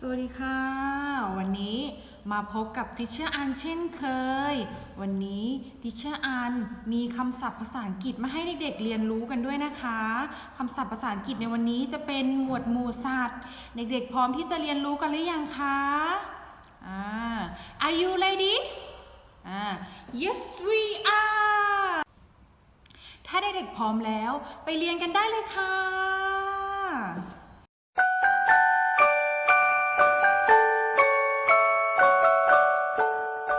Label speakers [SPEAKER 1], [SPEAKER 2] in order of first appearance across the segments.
[SPEAKER 1] สวัสดีค่ะ วันนี้มาพบกับทิเชอร์อันเช่นเคย วันนี้ทิเชอร์อันมีคำศัพท์ภาษาอังกฤษมาให้เด็กๆเรียนรู้กันด้วยนะคะคำศัพท์ภาษาอังกฤษในวันนี้จะเป็นหมวดหมู่สัตว์ เด็กๆพร้อมที่จะเรียนรู้กันหรือยังคะอ่า Are you ready อ่า Yes we are ถ้าเด็กๆพร้อมแล้วไปเรียนกันได้เลยค่ะ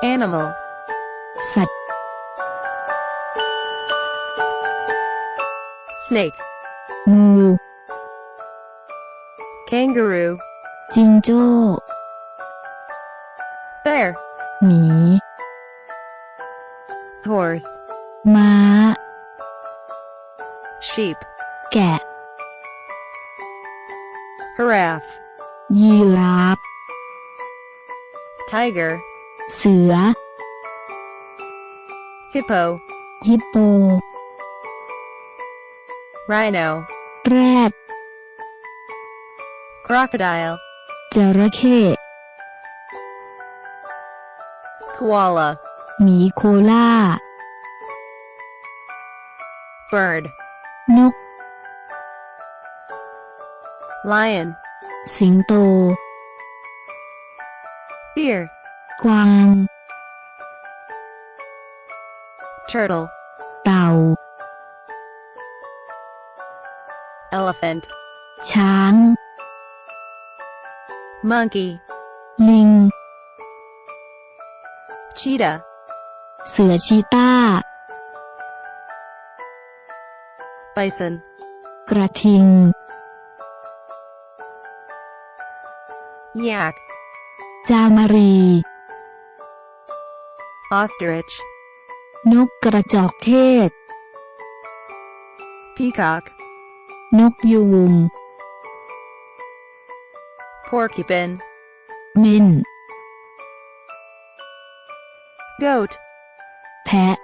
[SPEAKER 2] animal
[SPEAKER 3] สัตว์
[SPEAKER 2] snake
[SPEAKER 3] งู
[SPEAKER 2] kangaroo
[SPEAKER 3] จิงโจ้
[SPEAKER 2] bear
[SPEAKER 3] หมี
[SPEAKER 2] horse
[SPEAKER 3] ม้า
[SPEAKER 2] sheep
[SPEAKER 3] แกะ
[SPEAKER 2] giraffe
[SPEAKER 3] ยีราฟ
[SPEAKER 2] tiger
[SPEAKER 3] เสือ
[SPEAKER 2] hippo
[SPEAKER 3] ฮิปโป
[SPEAKER 2] rhino
[SPEAKER 3] แรด
[SPEAKER 2] crocodile
[SPEAKER 3] จระเข้
[SPEAKER 2] koala
[SPEAKER 3] หมีโคล่า
[SPEAKER 2] bird
[SPEAKER 3] นก
[SPEAKER 2] lion
[SPEAKER 3] สิงโต
[SPEAKER 2] deer
[SPEAKER 3] กวาง
[SPEAKER 2] turtle
[SPEAKER 3] เต่า
[SPEAKER 2] elephant
[SPEAKER 3] ช้าง
[SPEAKER 2] monkey
[SPEAKER 3] ลิง
[SPEAKER 2] cheetah
[SPEAKER 3] เสือชีต้า
[SPEAKER 2] bison
[SPEAKER 3] กระทิง
[SPEAKER 2] yak
[SPEAKER 3] จามารี
[SPEAKER 2] ostrich
[SPEAKER 3] นกกระจอกเทศ
[SPEAKER 2] peacock
[SPEAKER 3] นกยูง
[SPEAKER 2] porcupine
[SPEAKER 3] เม่น
[SPEAKER 2] goat
[SPEAKER 3] แพะ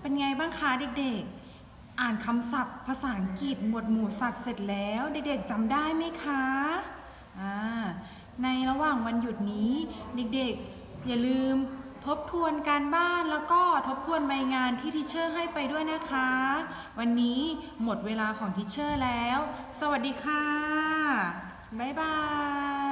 [SPEAKER 1] เป็นไงบ้างคะเด็กๆ อ่านคำศัพท์ภาษาอังกฤษหมวดหมู่สัตว์เสร็จแล้ว เด็กๆจำได้ไหมคะอ่าในระหว่างวันหยุดนี้ เด็กๆ อย่าลืมทบทวนการบ้านแล้วก็ทบทวนใบงานที่ทิเชอร์ให้ไปด้วยนะคะ วันนี้หมดเวลาของทิเชอร์แล้ว สวัสดีค่ะ บ๊ายบาย